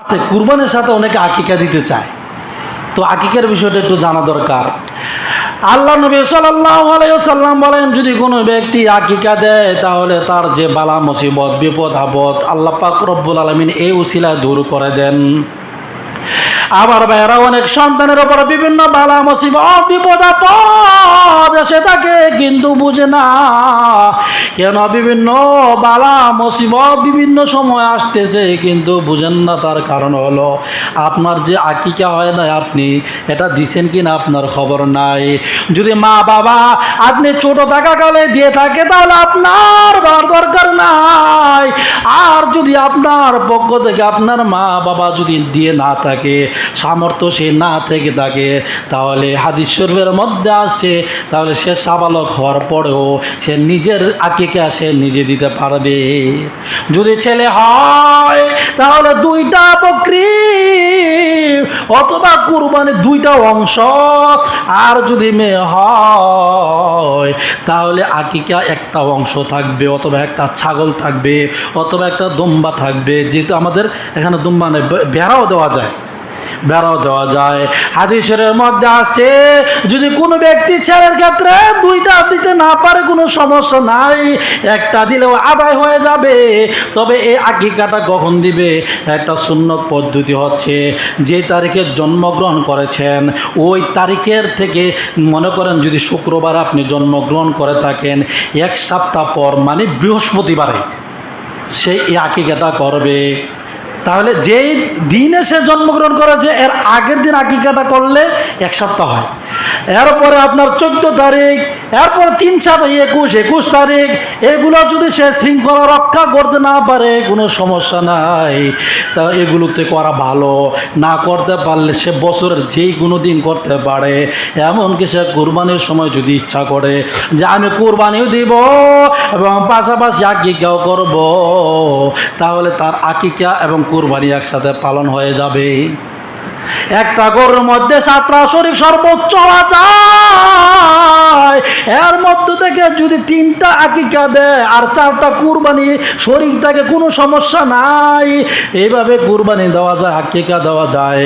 আছে, কুরবানের সাথে অনেকে আকিকা দিতে চায়। তো আকিকার বিষয়টা একটু জানা দরকার। আল্লাহ নবী সাল্লাম বলেন, যদি কোনো ব্যক্তি আকিকা দেয়, তাহলে তার যে বালা, মুসিবত, বিপদ, আপদ আল্লাহ পাক রব্বুল আলমিন এই উসিলা দূর করে দেন। আবার ভাইয়েরা, অনেক সন্তানের ওপর বিভিন্ন বালা মুসিবত বিপদ আপদ এসে থাকে, কিন্তু বুঝে না কেন বিভিন্ন বালা মুসিবত বিভিন্ন সময় আসতেছে, কিন্তু বুঝেন না তার কারণ হলো, আপনার যে আকিকা হয় না আপনি, এটা দিছেন কি না আপনার খবর নাই। যদি মা বাবা আপনি ছোট থাকাকালে দিয়ে থাকে, তাহলে আপনার দরকার নাই। আর যদি আপনার পক্ষ থেকে আপনার মা বাবা যদি দিয়ে না থাকে সামর্থ্য সে না থেকে থাকে। তাহলে হাদিস শরীফের মধ্যে আসছে, তাহলে সে সাবালক হওয়ার পরেও সে নিজের আকিকা সে নিজে দিতে পারবে। যদি ছেলে হয়, তাহলে দুইটা বকরি অথবা কুরবানি দুইটা অংশ। আর যদি মেয়ে হয়, তাহলে আকিকা একটা অংশ থাকবে, অথবা একটা ছাগল থাকবে, অথবা একটা দুম্বা থাকবে যেহেতু আমাদের এখানে দুম্বা নেই বেড়াও দেওয়া যায়। বেড়াও দেওয়া যায়। হাদিসের মধ্যে আসছে, যদি কোনো ব্যক্তি ছেলের ক্ষেত্রে দুইটা দিতে না পারে, কোনো সমস্যা নাই, একটা দিলেও আদায় হয়ে যাবে। তবে এই আকিকাটা কখন দিবে। একটা শূন্য পদ্ধতি হচ্ছে, যে তারিখে জন্মগ্রহণ করেছেন, ওই তারিখের থেকে মনে করেন যদি শুক্রবার আপনি জন্মগ্রহণ করে থাকেন, এক সপ্তাহ পর মানে বৃহস্পতিবারে, সে এই আকিকাটা করবে। তাহলে যেই দিনে সে জন্মগ্রহণ করেছে এর আগের দিন আকিকাটা করলে এক সপ্তাহ হয়। এরপরে আপনার চোদ্দ তারিখ, এরপর তিন সাত একুশ একুশ তারিখ, এগুলো যদি সে শৃঙ্খলা রক্ষা করতে না পারে, কোনো সমস্যা নাই। তা এগুলোতে করা ভালো, না করতে পারলে সে বছরের যেই কোনো দিন করতে পারে। এমনকি সে কোরবানির সময় যদি ইচ্ছা করে যে আমি কোরবানিও দিব এবং পাশাপাশি আকিকাও করব, তাহলে তার আকিকা এবং কোরবানি একসাথে পালন হয়ে যাবে। একটা গরুর মধ্যে সাতটা শরীর সর্বোচ্চ যায়। এর মধ্য থেকে যদি তিনটা আকিকা দেয় আর চারটা কুরবানি, শরীরটাকে কোনো সমস্যা নাই। এইভাবে কুরবানি দেওয়া যায়, আকিকা দেওয়া যায়।